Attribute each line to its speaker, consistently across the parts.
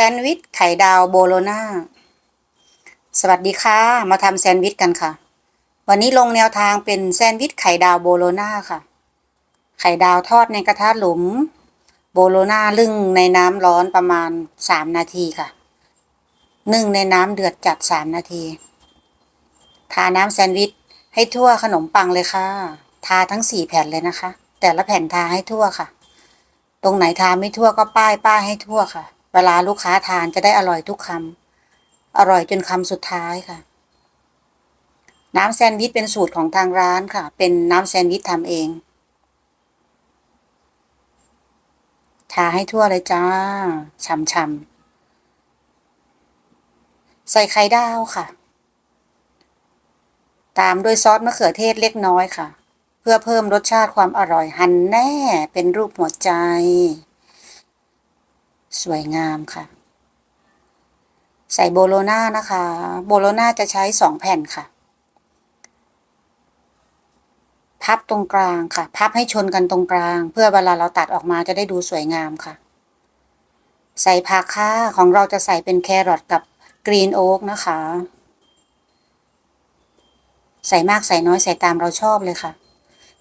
Speaker 1: ซนด์วิชไข่ดาวโบโลนาสวัสดีค่ะ มาทำแซนด์วิชกันค่ะ วันนี้ลงแนวทางเป็นแซนด์วิชไข่ดาวโบโลนาค่ะ ไข่ดาวทอดในกระทะหลุม โบโลนานึ่งในน้ำร้อนประมาณสามนาทีค่ะนึ่งในน้ำเดือดจัดสามนาที ทาน้ำแซนด์วิชให้ทั่วขนมปังเลยค่ะ ทาทั้งสี่แผ่นเลยนะคะ แต่ละแผ่นทาให้ทั่วค่ะ ตรงไหนทาไม่ทั่วก็ป้ายป้ายให้ทั่วค่ะ เวลาลูกค้าทานจะได้อร่อยทุกคำอร่อยจนคำสุดท้ายค่ะ น้ำแซนด์วิชเป็นสูตรของทางร้านค่ะ เป็นน้ำแซนด์วิชทำเองทาให้ทั่วเลยจ้าช่ำๆใส่ไข่ดาวค่ะ ตามด้วยซอสมะเขือเทศเล็กน้อยค่ะ เพื่อเพิ่มรสชาติความอร่อย หั่นแน่เป็นรูปหัวใจ สวยงามค่ะ ใส่โบโลนานะคะ โบโลนาจะใช้สองแผ่นค่ะ พับตรงกลางค่ะ พับให้ชนกันตรงกลาง เพื่อเวลาเราตัดออกมาจะได้ดูสวยงามค่ะ ใส่ผักค่ะของเราจะใส่เป็นแครอทกับกรีนโอ๊กนะคะ ใส่มากใส่น้อยใส่ตามเราชอบเลยค่ะ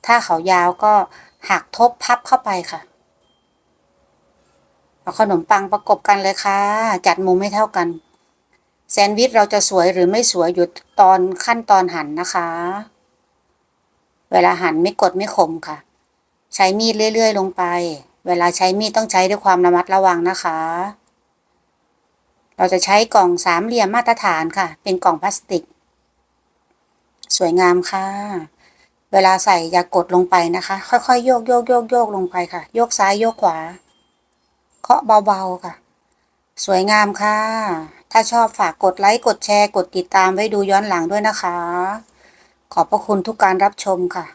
Speaker 1: ถ้าเขายาวก็หักทบพับเข้าไปค่ะ เอาขนมปังประกบกันเลยค่ะ จัดมุมให้เท่ากัน แซนด์วิชเราจะสวยหรือไม่สวยอยู่ตอนขั้นตอนหั่นนะคะ เวลาหั่นไม่กดไม่ขมค่ะ ใช้มีดเรื่อย ๆ ลงไป เวลาใช้มีดต้องใช้ด้วยความระมัดระวังนะคะ เราจะใช้กล่องสามเหลี่ยมมาตรฐานค่ะ เป็นกล่องพลาสติก สวยงามค่ะ เวลาใส่อย่ากดลงไปนะคะ ค่อยๆโยกโยกโยกโยกลงไปค่ะ โยกซ้ายโยกขวา เคาะเบาๆค่ะ สวยงามค่ะ ถ้าชอบฝากกดไลค์กดแชร์กดติดตามไว้ดูย้อนหลังด้วยนะคะ ขอบพระคุณทุกการรับชมค่ะ